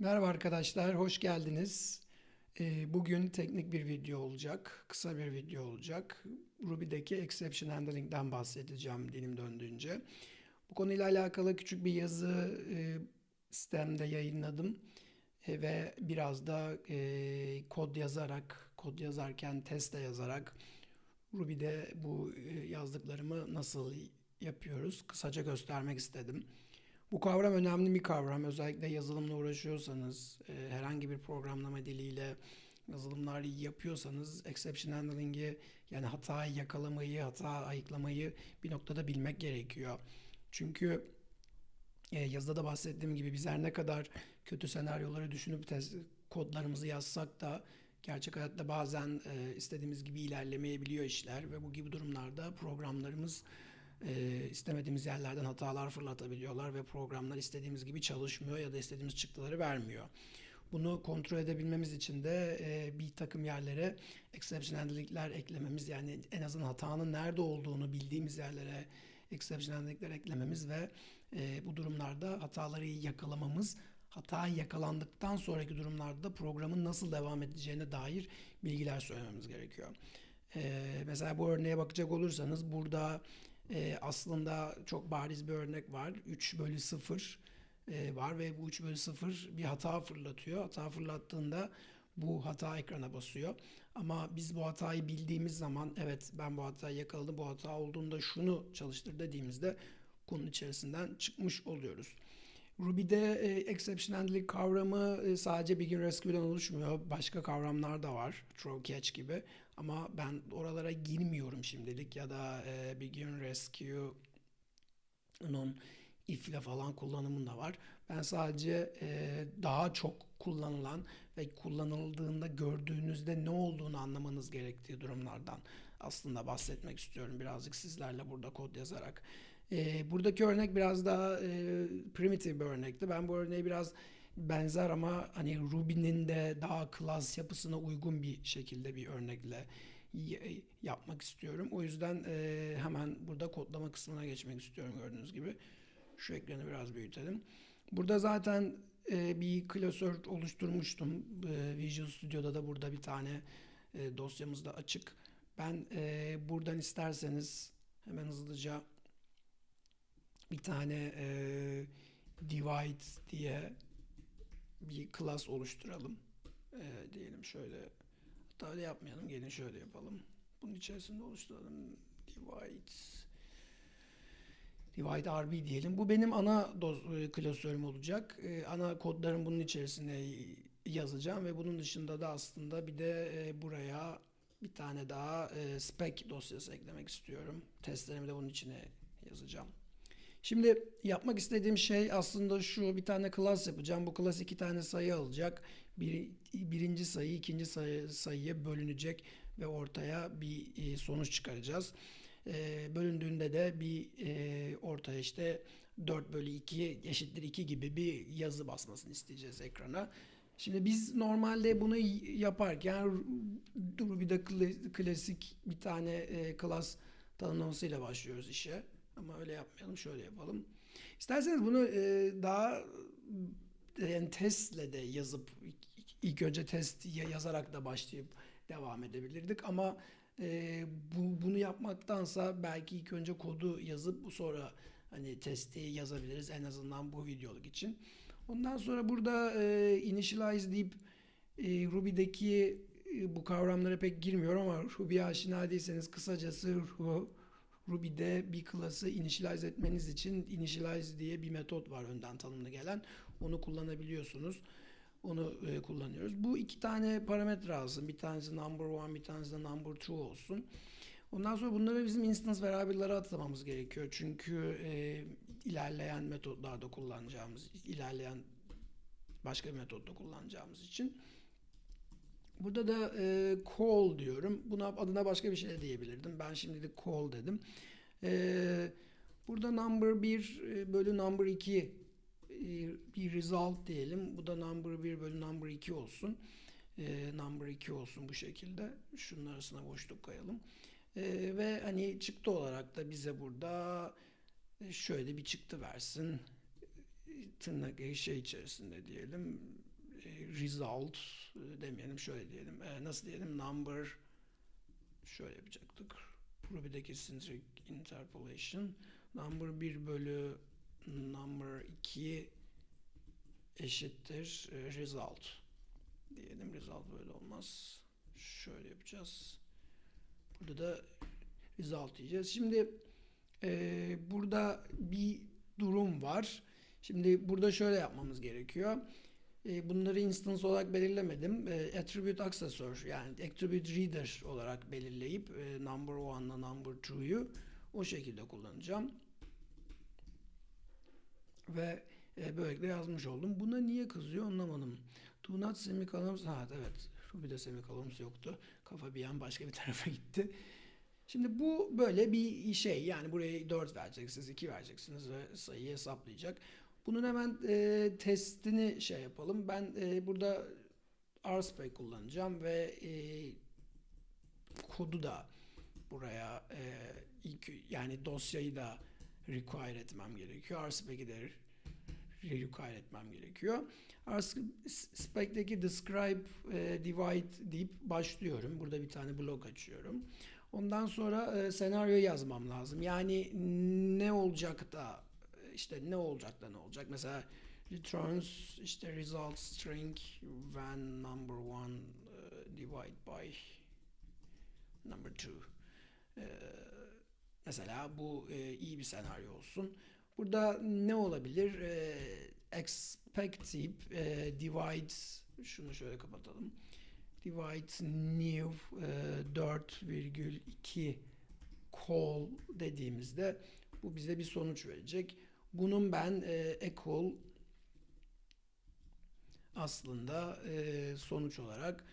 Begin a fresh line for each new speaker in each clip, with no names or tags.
Merhaba arkadaşlar, hoş geldiniz. Ee, Bugün teknik bir video olacak, kısa bir video olacak. Ruby'deki exception handling'den bahsedeceğim dilim döndüğünce. Bu konuyla alakalı küçük bir yazı e, sitemde yayınladım E, ve biraz da e, kod yazarak, kod yazarken teste yazarak Ruby'de bu yazdıklarımı nasıl yapıyoruz kısaca göstermek istedim. Bu kavram önemli bir kavram. Özellikle yazılımla uğraşıyorsanız, e, herhangi bir programlama diliyle yazılımlar yapıyorsanız exception handling'i yani hatayı yakalamayı, hata ayıklamayı bir noktada bilmek gerekiyor. Çünkü e, yazıda da bahsettiğim gibi biz her ne kadar kötü senaryoları düşünüp test, kodlarımızı yazsak da gerçek hayatta bazen e, istediğimiz gibi ilerlemeyebiliyor işler ve bu gibi durumlarda programlarımız e, istemediğimiz yerlerden hatalar fırlatabiliyorlar ve programlar istediğimiz gibi çalışmıyor ya da istediğimiz çıktıları vermiyor. Bunu kontrol edebilmemiz için de e, bir takım yerlere exception handling'ler eklememiz yani en azından hatanın nerede olduğunu bildiğimiz yerlere exception handling'ler eklememiz ve e, bu durumlarda hataları yakalamamız hata yakalandıktan sonraki durumlarda programın nasıl devam edeceğine dair bilgiler söylememiz gerekiyor. E, mesela bu örneğe bakacak olursanız burada e, aslında çok bariz bir örnek var. 3 bölü 0 e, var ve bu 3 bölü 0 bir hata fırlatıyor. Hata fırlattığında bu hata ekrana basıyor. Ama biz bu hatayı bildiğimiz zaman evet ben bu hatayı yakaladım bu hata olduğunda şunu çalıştır dediğimizde konunun içerisinden çıkmış oluyoruz. Ruby'de e, exception handling kavramı e, sadece Begin Rescue'den oluşmuyor. Başka kavramlar da var. Throw catch gibi. Ama ben oralara girmiyorum şimdilik ya da e, Begin Rescue'nun if ile falan kullanımında var. Ben sadece e, daha çok kullanılan ve kullanıldığında gördüğünüzde ne olduğunu anlamanız gerektiği durumlardan aslında bahsetmek istiyorum birazcık sizlerle burada kod yazarak. E, buradaki örnek biraz daha e, primitive bir örnekti. Ben bu örneği biraz benzer ama hani Ruby'nin de daha klas yapısına uygun bir şekilde bir örnekle yapmak istiyorum. O yüzden e, hemen burada kodlama kısmına geçmek istiyorum gördüğünüz gibi. Şu ekranı biraz büyütelim. Burada zaten e, bir klasör oluşturmuştum. E, Visual Studio'da da burada bir tane e, dosyamız da açık. Ben e, buradan isterseniz hemen hızlıca bir tane e, divide diye bir class oluşturalım. E, diyelim şöyle hatta öyle yapmayalım. Gelin şöyle yapalım. Bunun içerisinde oluşturalım. Divide divide rb diyelim. Bu benim ana doz, e, klasörüm olacak. E, ana kodlarım bunun içerisine yazacağım ve bunun dışında da aslında bir de e, buraya bir tane daha e, spec dosyası eklemek istiyorum. Testlerimi de bunun içine yazacağım. Şimdi yapmak istediğim şey aslında şu bir tane class yapacağım. Bu class iki tane sayı alacak. Bir, birinci sayı ikinci sayı, sayıya bölünecek ve ortaya bir e, sonuç çıkaracağız. E, bölündüğünde de bir e, ortaya işte 4 bölü 2 eşittir 2 gibi bir yazı basmasını isteyeceğiz ekrana. Şimdi biz normalde bunu yaparken Ruby'de klasik bir tane e, class tanımlamasıyla başlıyoruz işe. Ama öyle yapmayalım. Şöyle yapalım. İsterseniz bunu e, daha yani testle de yazıp ilk önce test yazarak da başlayıp devam edebilirdik. Ama e, bu, bunu yapmaktansa belki ilk önce kodu yazıp sonra hani testi yazabiliriz en azından bu videoluk için. Ondan sonra burada e, initialize deyip e, Ruby'deki e, bu kavramlara pek girmiyorum ama Ruby'ye aşina değilseniz kısacası Ruby'de bir klası initialize etmeniz için initialize diye bir metot var önden tanımlı gelen. Onu kullanabiliyorsunuz. Onu e, kullanıyoruz. Bu iki tane parametre alsın. Bir tanesi number one, bir tanesi de number two olsun. Ondan sonra bunları bizim instance variable'lara atamamız gerekiyor. Çünkü e, ilerleyen metotlarda kullanacağımız, ilerleyen başka bir metotta kullanacağımız için. Burada da e, call diyorum. Buna adına başka bir şey diyebilirdim. Ben şimdi de call dedim. E, burada number 1 e, bölü number 2 e, bir result diyelim. Bu da number 1 bölü number 2 olsun. E, number 2 olsun bu şekilde. Şunun arasına boşluk koyalım. E, ve hani çıktı olarak da bize burada şöyle bir çıktı versin. Tırnak şey içerisinde diyelim e, result e, demeyelim şöyle diyelim. E, nasıl diyelim? Number şöyle yapacaktık. Probi'deki centric interpolation number 1 bölü number 2 eşittir e, result diyelim. Result böyle olmaz. Şöyle yapacağız. Burada da result diyeceğiz. Şimdi e, burada bir durum var. Şimdi burada şöyle yapmamız gerekiyor. E, bunları instance olarak belirlemedim. E, attribute accessor yani attribute reader olarak belirleyip e, number 1 ile number 2'yu o şekilde kullanacağım. Ve böylelikle yazmış oldum. Buna niye kızıyor anlamadım. Do not semicolons. Ha evet. Ruby'de semicolons yoktu. Kafa bir an başka bir tarafa gitti. Şimdi bu böyle bir şey. Yani buraya 4 vereceksiniz, 2 vereceksiniz ve sayıyı hesaplayacak. Bunun hemen e, testini şey yapalım. Ben e, burada RSpec kullanacağım ve e, kodu da buraya e, ilk yani dosyayı da require etmem gerekiyor. RSpec'i de require etmem gerekiyor. RSpec'teki describe e, divide deyip başlıyorum. Burada bir tane blok açıyorum. Ondan sonra e, senaryo yazmam lazım. Yani ne olacak da işte ne olacak da ne olacak? Mesela returns işte result string when number one uh, divide by number two. Ee, mesela bu e, iyi bir senaryo olsun. Burada ne olabilir? Ee, expect deyip e, divide şunu şöyle kapatalım. Divide new e, 4,2 call dediğimizde bu bize bir sonuç verecek. Bunun ben e, equal aslında e, sonuç olarak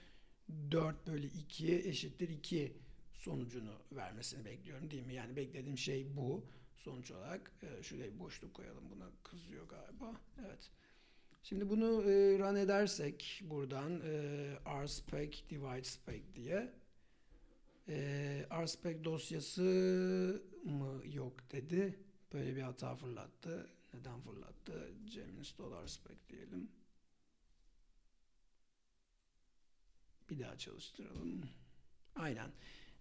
4 bölü 2 eşittir 2 sonucunu vermesini bekliyorum değil mi? Yani beklediğim şey bu sonuç olarak. E, şuraya bir boşluk koyalım. Buna kızıyor galiba. Evet. Şimdi bunu e, run edersek buradan e, rspec divide spec diye e, rspec dosyası mı yok dedi. Böyle bir hata fırlattı. Neden fırlattı? Gemini dolar spec diyelim. Bir daha çalıştıralım. Aynen.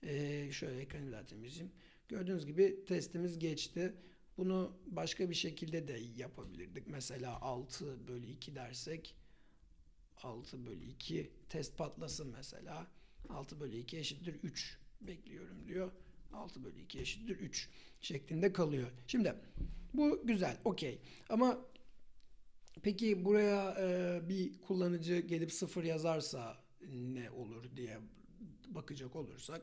Ee, şöyle ekranı daha temizleyeyim. Gördüğünüz gibi testimiz geçti. Bunu başka bir şekilde de yapabilirdik. Mesela 6 bölü 2 dersek 6 bölü 2 test patlasın mesela. 6 bölü 2 eşittir 3 bekliyorum diyor. 6 bölü 2 eşittir 3 şeklinde kalıyor. Şimdi bu güzel, okey. Ama peki buraya e, bir kullanıcı gelip 0 yazarsa ne olur diye bakacak olursak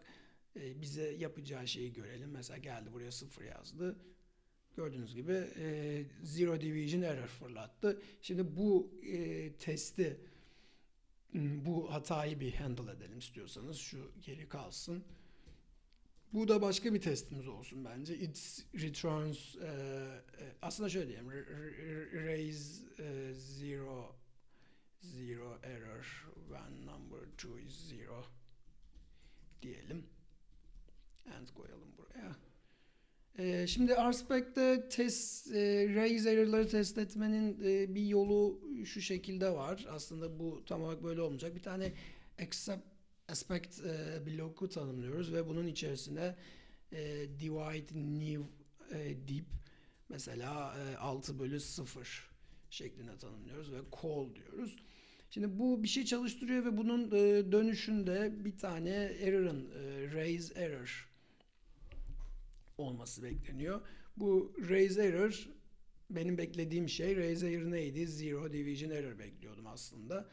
e, bize yapacağı şeyi görelim. Mesela geldi buraya 0 yazdı. Gördüğünüz gibi e, zero division error fırlattı. Şimdi bu e, testi bu hatayı bir handle edelim istiyorsanız şu geri kalsın. Bu da başka bir testimiz olsun bence. It returns e, e, aslında şöyle diyeyim. Raise e, zero zero error when number two is zero diyelim. And koyalım buraya. E, şimdi RSpec'te test e, raise error'ları test etmenin e, bir yolu şu şekilde var. Aslında bu tam olarak böyle olmayacak. Bir tane except aspect e, bloku tanımlıyoruz ve bunun içerisine e, divide new e, deep mesela e, 6 bölü 0 şeklinde tanımlıyoruz ve call diyoruz. Şimdi bu bir şey çalıştırıyor ve bunun e, dönüşünde bir tane error'ın e, raise error olması bekleniyor. Bu raise error benim beklediğim şey raise error neydi? Zero division error bekliyordum aslında.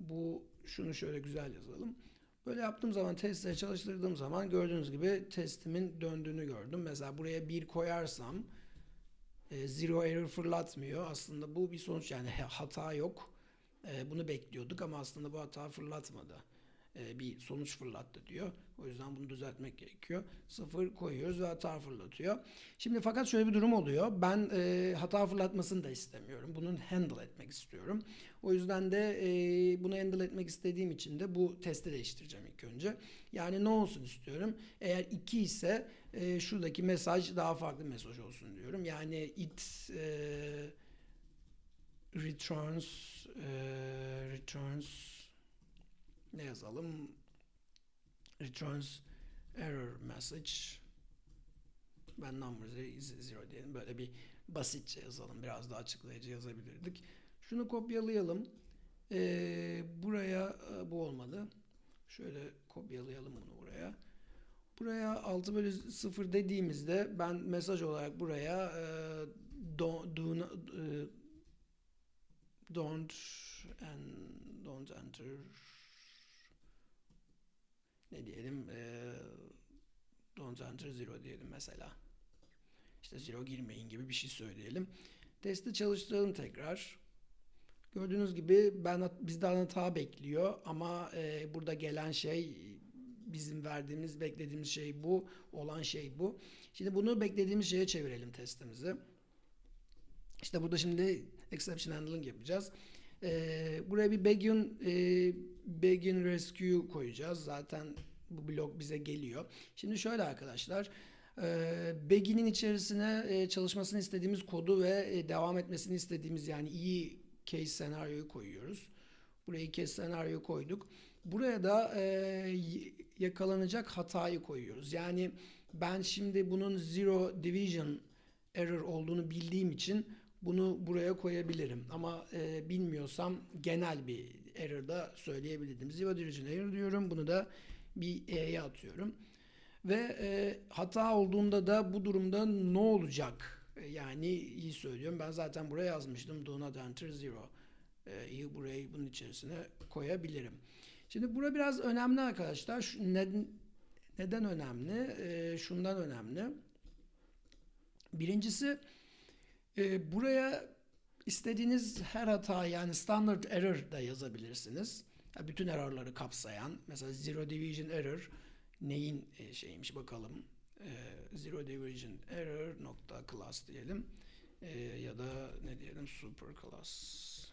Bu şunu şöyle güzel yazalım. Böyle yaptığım zaman testleri çalıştırdığım zaman gördüğünüz gibi testimin döndüğünü gördüm. Mesela buraya bir koyarsam e, zero error fırlatmıyor. Aslında bu bir sonuç yani hata yok. E, bunu bekliyorduk ama aslında bu hata fırlatmadı. E, bir sonuç fırlattı diyor. O yüzden bunu düzeltmek gerekiyor. Sıfır koyuyoruz ve hata fırlatıyor. Şimdi fakat şöyle bir durum oluyor. Ben e, hata fırlatmasını da istemiyorum. Bunun handle etmek istiyorum. O yüzden de e, bunu handle etmek istediğim için de bu testi değiştireceğim ilk önce. Yani ne olsun istiyorum? Eğer 2 ise e, şuradaki mesaj daha farklı mesaj olsun diyorum. Yani it e, returns e, returns ne yazalım? Returns error message. Ben number zero diyelim. Böyle bir basitçe yazalım. Biraz daha açıklayıcı yazabilirdik. Şunu kopyalayalım. Ee, buraya e, bu olmadı. Şöyle kopyalayalım bunu buraya. Buraya 6 bölü 0 dediğimizde ben mesaj olarak buraya e, don't, do e, don't and don't enter ne diyelim e, don't enter zero diyelim mesela. İşte zero girmeyin gibi bir şey söyleyelim. Testi çalıştıralım tekrar. Gördüğünüz gibi ben bizden hata bekliyor ama e, burada gelen şey bizim verdiğimiz beklediğimiz şey bu olan şey bu. Şimdi bunu beklediğimiz şeye çevirelim testimizi. İşte burada şimdi exception handling yapacağız. Ee, buraya bir begin e, begin rescue koyacağız. Zaten bu blok bize geliyor. Şimdi şöyle arkadaşlar. E, begin'in içerisine e, çalışmasını istediğimiz kodu ve e, devam etmesini istediğimiz yani iyi case senaryoyu koyuyoruz. Buraya case senaryo koyduk. Buraya da e, yakalanacak hatayı koyuyoruz. Yani ben şimdi bunun zero division error olduğunu bildiğim için bunu buraya koyabilirim. Ama e, bilmiyorsam genel bir error da söyleyebilirdim. Zero division error diyorum. Bunu da bir E'ye atıyorum. Ve e, hata olduğunda da bu durumda ne olacak? E, yani iyi söylüyorum. Ben zaten buraya yazmıştım. Do not enter zero. E, burayı bunun içerisine koyabilirim. Şimdi bura biraz önemli arkadaşlar. Şu, ne, neden önemli? E, şundan önemli. Birincisi e, buraya istediğiniz her hata yani standard error da yazabilirsiniz. Yani bütün errorları kapsayan mesela zero division error neyin e, şeymiş bakalım. E, zero division error nokta class diyelim. E, ya da ne diyelim super class.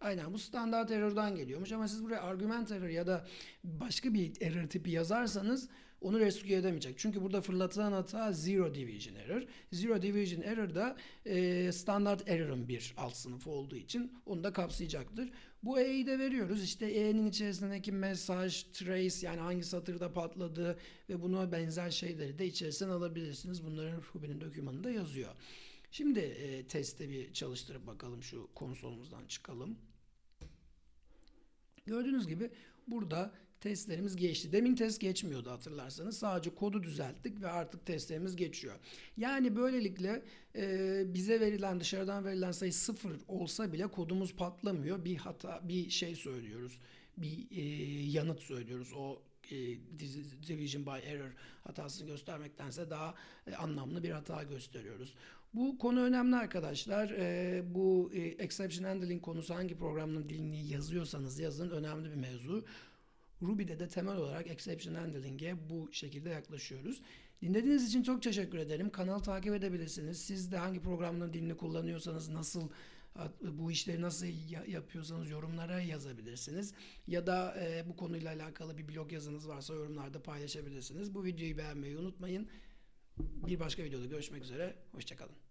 Aynen bu standart error'dan geliyormuş ama siz buraya argument error ya da başka bir error tipi yazarsanız onu rescue edemeyecek. Çünkü burada fırlatılan hata zero division error. Zero division error da e, standart error'ın bir alt sınıfı olduğu için onu da kapsayacaktır. Bu E'yi de veriyoruz. İşte E'nin içerisindeki mesaj, trace yani hangi satırda patladı ve buna benzer şeyleri de içerisinden alabilirsiniz. Bunların Ruby'nin dokümanında yazıyor. Şimdi e, teste bir çalıştırıp bakalım şu konsolumuzdan çıkalım. Gördüğünüz gibi burada testlerimiz geçti. Demin test geçmiyordu hatırlarsanız. Sadece kodu düzelttik ve artık testlerimiz geçiyor. Yani böylelikle e, bize verilen dışarıdan verilen sayı sıfır olsa bile kodumuz patlamıyor. Bir hata bir şey söylüyoruz. Bir e, yanıt söylüyoruz. O e, division by error hatasını göstermektense daha e, anlamlı bir hata gösteriyoruz. Bu konu önemli arkadaşlar. E, bu exception handling konusu hangi programın dilini yazıyorsanız yazın önemli bir mevzu. Ruby'de de temel olarak exception handling'e bu şekilde yaklaşıyoruz. Dinlediğiniz için çok teşekkür ederim. Kanalı takip edebilirsiniz. Siz de hangi programların dilini kullanıyorsanız nasıl bu işleri nasıl yapıyorsanız yorumlara yazabilirsiniz. Ya da e, bu konuyla alakalı bir blog yazınız varsa yorumlarda paylaşabilirsiniz. Bu videoyu beğenmeyi unutmayın. Bir başka videoda görüşmek üzere. Hoşçakalın.